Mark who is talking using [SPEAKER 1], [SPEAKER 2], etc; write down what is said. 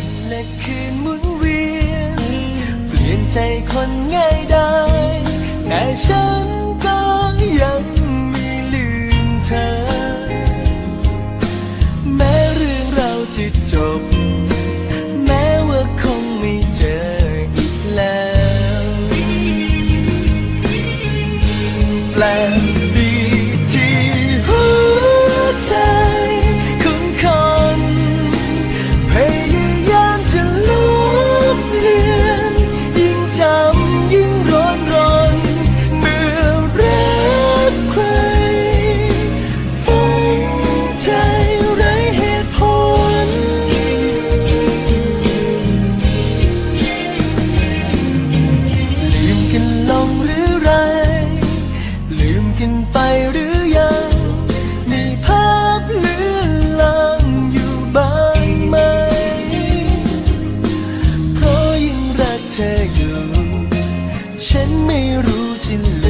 [SPEAKER 1] วันและคืนหมุนเวียน เปลี่ยนใจคนง่ายได้ แต่ฉันก็ยังมีลืมเธอ แม้เรื่องเราจะจบ แม้ว่าคงไม่เจออีกแล้วแปล อยู่ ฉันไม่รู้จริลื